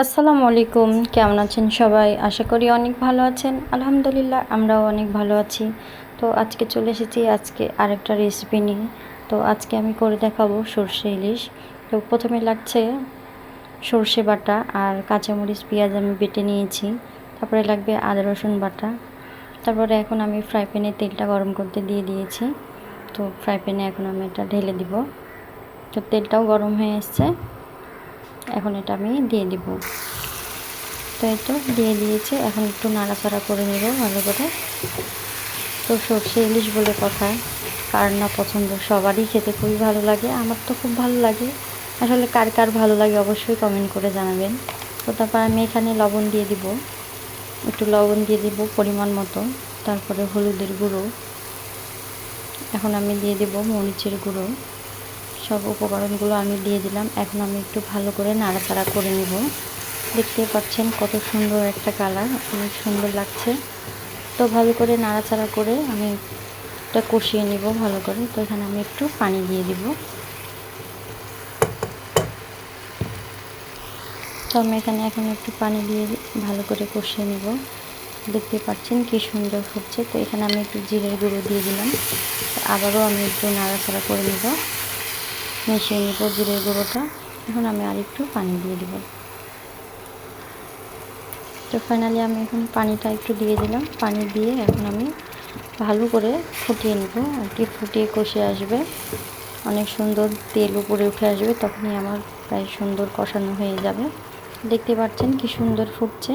আসসালামু আলাইকুম। কেমন আছেন সবাই? আশা করি অনেক ভালো আছেন। আলহামদুলিল্লাহ, আমরাও অনেক ভালো আছি। তো আজকে চলে এসেছি আজকে আরেকটা রেসিপি নিয়ে। তো আজকে আমি করে দেখাবো সর্ষে ইলিশ। তো প্রথমে লাগছে সর্ষে বাটা আর কাঁচামরিচ, পেঁয়াজ আমি বেটে নিয়েছি। তারপরে লাগবে আদা, রসুন বাটা। তারপরে এখন আমি ফ্রাই প্যানে তেলটা গরম করতে দিয়ে দিয়েছি। তো ফ্রাই প্যানে এখন আমি এটা ঢেলে দিব। তো তেলটাও গরম হয়ে এসছে। এখন এটা আমি দিয়ে দিব। তো এই তো দিয়ে দিয়েছে, এখন একটু নাড়াচাড়া করে নেব ভালো করে। তো সর্ষে ইলিশ বলে কথা, কার না পছন্দ? সবারই খেতে খুবই ভালো লাগে, আমার তো খুব ভালো লাগে। আসলে কার কার ভালো লাগে অবশ্যই কমেন্ট করে জানাবেন। তো তারপর আমি এখানে লবণ দিয়ে দিব, একটু লবণ দিয়ে দিব পরিমাণ মতো, তারপরে হলুদের গুঁড়ো। এখন আমি দিয়ে দেব মরিচের গুঁড়ো। সব উপকরণগুলো আমি দিয়ে দিলাম। এখন আমি একটু ভালো করে নাড়াচাড়া করে নেব। দেখতে পাচ্ছেন কত সুন্দর একটা কালার, অনেক সুন্দর লাগছে। তো ভালো করে নাড়াচাড়া করে আমি এটা কষিয়ে নিব ভালো করে। তো এখানে আমি একটু পানি দিয়ে দিব। তো আমি এখানে এখন একটু পানি দিয়ে ভালো করে কষিয়ে নিব। দেখতে পাচ্ছেন কি সুন্দর হচ্ছে। তো এখানে আমি একটু জিরের গুঁড়ো দিয়ে দিলাম। আবারও আমি একটু নাড়াচাড়া করে নেব। মিশিয়ে নিব জিরের গুঁড়োটা। এখন আমি আর একটু পানি দিয়ে দিব। তো ফাইনালি আমি এখন পানিটা একটু দিয়ে দিলাম। পানি দিয়ে এখন আমি ভালো করে ফুটিয়ে নিব। আর কি ফুটিয়ে কষে আসবে। অনেক সুন্দর তেল উপরে উঠে আসবে, তখনই আমার প্রায় সুন্দর কষানো হয়ে যাবে। দেখতে পাচ্ছেন কি সুন্দর ফুটছে।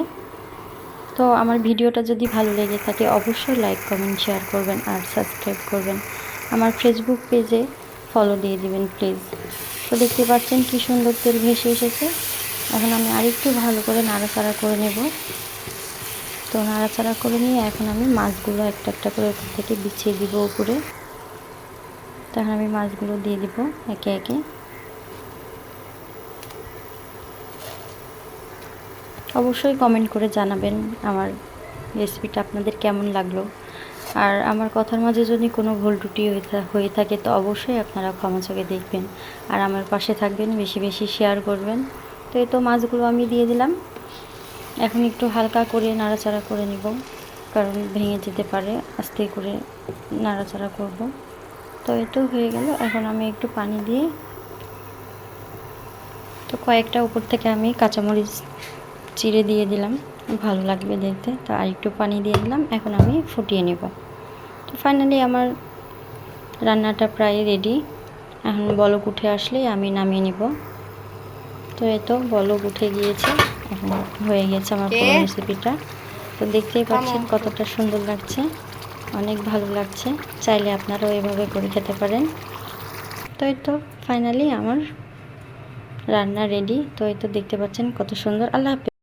তো আমার ভিডিওটা যদি ভালো লেগে থাকে, অবশ্যই লাইক কমেন্ট শেয়ার করবেন আর সাবস্ক্রাইব করবেন। আমার ফেসবুক পেজে ফলো দিয়ে দিবেন প্লিজ তো দেখতে পাচ্ছেন কি সুন্দর তেল ভেসে এসেছে। এখন আমি আরেকটু ভালো করে নাড়াচাড়া করে নেব। তো নাড়াচাড়া করে নিয়ে এখন আমি মাছগুলো একটা একটা করে ওপর থেকে বিছিয়ে দিব উপরে। তখন আমি মাছগুলো দিয়ে দিব একে একে। অবশ্যই কমেন্ট করে জানাবেন আমার রেসিপিটা আপনাদের কেমন লাগল। আর আমার কথার মাঝে যদি কোনো ভুল ত্রুটি হয়ে থাকে, তো অবশ্যই আপনারা ক্ষমা চোখে দেখবেন। আর আমার পাশে থাকবেন, বেশি বেশি শেয়ার করবেন। তো এই তো মাছগুলো আমি দিয়ে দিলাম। এখন একটু হালকা করে নাড়াচাড়া করে নিব, কারণ ভেঙে যেতে পারে। আস্তে করে নাড়াচাড়া করব। তো এটাও হয়ে গেল। এখন আমি একটু পানি দিয়ে তো কয়েকটা উপর থেকে আমি কাঁচামরিচ চিড়ে দিয়ে দিলাম। ভালো লাগবে দেখতে। তো আর একটু পানি দিয়ে দিলাম। এখন আমি ফুটিয়ে নেব। তো ফাইনালি আমার রান্নাটা প্রায় রেডি এখন বলক উঠে আসলেই আমি নামিয়ে নিব। তো এই তো বলক উঠে গিয়েছে। এখন হয়ে গেছে আমার পুরো রেসিপিটা তো দেখতেই পাচ্ছেন কতটা সুন্দর লাগছে। অনেক ভালো লাগছে। চাইলে আপনারাও এভাবে করে খেতে পারেন। তো এই তো ফাইনালি আমার রান্না রেডি তো এই তো দেখতে পাচ্ছেন কত সুন্দর। আল্লাহ হাফিজ।